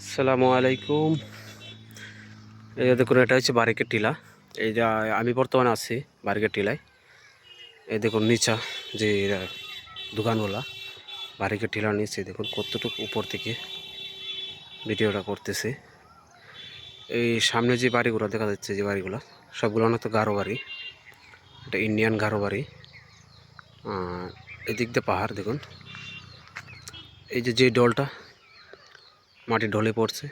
আসসালামু আলাইকুম। এই দেখুন, এটা হচ্ছে বারিকের টিলা। এই যা আমি বর্তমানে আছি বারিকের টিলায়। এই দেখুন, নিচা যে দোকানওয়ালা বারিকের টিলার নিচে দেখুন কতটুকু উপর থেকে ভিডিওটা করতেছে। এই সামনে যে বাড়িগুলো দেখা যাচ্ছে, যে বাড়িগুলো, সবগুলো অনেক তো গারো বাড়ি। এটা ইন্ডিয়ান গারো বাড়ি। এদিক দিয়ে পাহাড়, দেখুন। এই যে যে ডলটা মাটি ঢলে পড়ছে।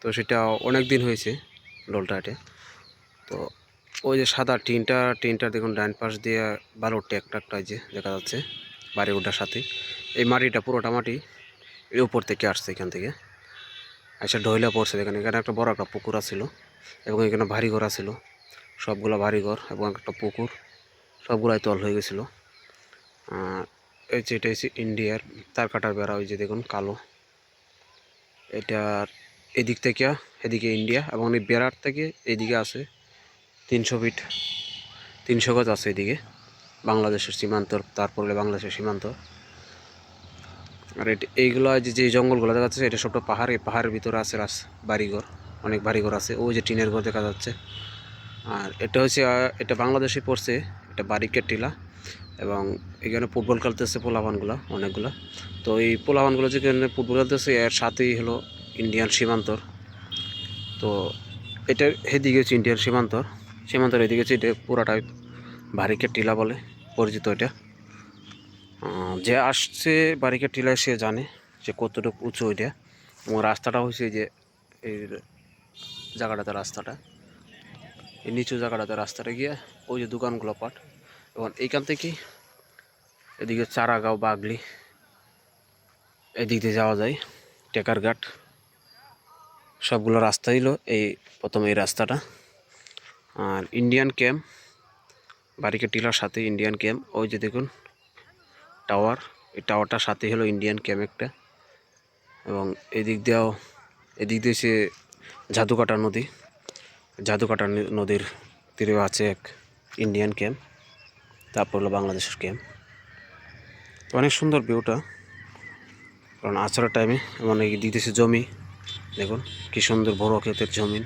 তো সেটা অনেক দিন হয়েছে ডলটা এটে তো ওই যে সাদা টিনটা টিনটা দেখুন ডান পাশ দিয়ে বালুর একটা যে দেখা যাচ্ছে বাড়ি ওঠার সাথে। এই মাটিটা পুরোটা মাটি এর উপর থেকে আসছে এখান থেকে। আচ্ছা ঢইলা পড়ছে এখানে এখানে একটা বড় একটা পুকুর আছিল এবং এখানে ভারী ঘর আছিল। সবগুলো ভারী ঘর এবং একটা পুকুর, সবগুলাই তল হয়ে গেছিল। এই যে এটা হচ্ছে ইন্ডিয়ার তার কাটার বেড়া, ওই যে দেখুন কালো। এটার এদিক থেকে, এদিকে ইন্ডিয়া এবং এই বেড়ার থেকে এদিকে আছে তিনশো ফিট, তিনশো গজ আছে এদিকে বাংলাদেশের সীমান্ত, তারপরে বাংলাদেশের সীমান্ত। আর এটি, এইগুলো যে যে জঙ্গলগুলো দেখা যাচ্ছে, এটা সবটা পাহাড়, এই পাহাড়ের ভিতরে আছে রাস, বাড়িঘর, অনেক বাড়িঘর আছে, ওই যে টিনের ঘর দেখা যাচ্ছে। আর এটা হচ্ছে এটা বাংলাদেশে পড়ছে, এটা বারিকের টিলা। এবং এখানে ফুটবল খেলতেছে পোলাবানগুলো অনেকগুলো। তো এই পোলাবানগুলো যেখানে ফুটবল খেলতেছে, এর সাথেই হলো ইন্ডিয়ান সীমান্তর। তো এটা এদিকে হচ্ছে ইন্ডিয়ান সীমান্তর। সীমান্তর এদিকে হচ্ছে এটা পুরাটাই বারিকের টিলা বলে, পরিচিত এটা। যে আসছে বারিকের টিলায় সে জানে যে কতটুকু উঁচু এটা। এবং রাস্তাটা হচ্ছে যে এই জায়গাটাতে রাস্তাটা। এই নিচু জায়গাটাতে রাস্তাটা গিয়ে ওই যে দোকানগুলো পাট। এবং এইখান থেকে এদিকে চারাগাঁও, বাগলি, এদিক দিয়ে যাওয়া যায় টেকারঘাট সবগুলো রাস্তা হইল এই প্রথম এই রাস্তাটা। আর ইন্ডিয়ান ক্যাম্প বারিকে টিলার সাথে ইন্ডিয়ান ক্যাম্প ওই যে দেখুন টাওয়ার এই টাওয়ারটার সাথে হলো ইন্ডিয়ান ক্যাম্প একটা। এবং এদিক দিয়েও, এদিক দিয়ে সে জাদুকাটা নদী, জাদুকাটা নদীর তীরে আছে এক ইন্ডিয়ান ক্যাম্প তারপর হলো বাংলাদেশের ক্যাম্প অনেক সুন্দর ভিউটা কারণ আছড়ার টাইমে এই দিতেছে জমি। দেখুন, কি সুন্দর বড় ক্ষেতের জমি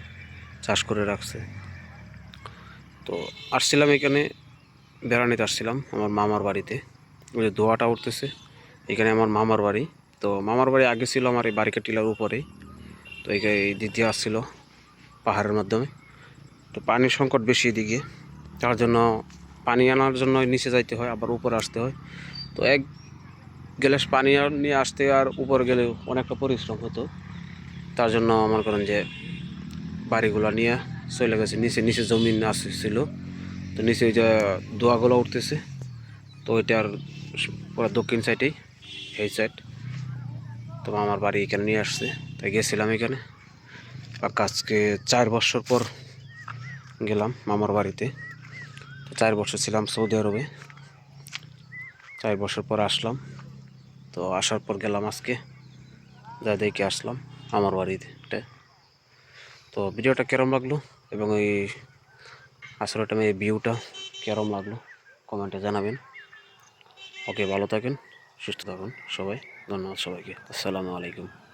চাষ করে রাখছে। তো আসছিলাম এখানে, বেড়ানিতে আসছিলাম আমার মামার বাড়িতে। ওই যে দোয়াটা উঠতেছে, এখানে আমার মামার বাড়ি। তো মামার বাড়ি আগে ছিল আমার এই বারিকা টিলার উপরেই। তো এখানে দ্বিতীয় আসছিল পাহাড়ের মাধ্যমে। তো পানির সংকট বেশি এদিকে। তার জন্য পানি আনার জন্য নিচে যাইতে হয়, আবার উপরে আসতে হয়। তো এক গ্লাস পানি নিয়ে আসতে আর উপরে গেলে অনেকটা পরিশ্রম হতো। তার জন্য আমার করেন যে বাড়িগুলো নিয়ে চলে গেছে, নিচে নিচে জমিন আসছিল। তো নিচে যে দোয়াগুলো উঠতেছে, তো ওইটার পুরো দক্ষিণ সাইডেই এই সাইড তো আমার বাড়ি এখানে নিয়ে আসছে তাই গেছিলাম এখানে। পাক্কা আজকে চার বছর পর গেলাম মামার বাড়িতে। চার বছর ছিলাম সৌদি আরবে। চার বছর পর আসলাম। তো আসার পর গেলাম আজকে। যা দেখে আসলাম আমার বাড়িতে। তো ভিডিওটা কেরম লাগল? এবং এই আসলে টাইমে ভিউটা কেরম লাগল? কমেন্টে জানাবেন। ওকে ভালো থাকেন, সুস্থ থাকুন সবাই। ধন্যবাদ সবাইকে। আসসালামু আলাইকুম।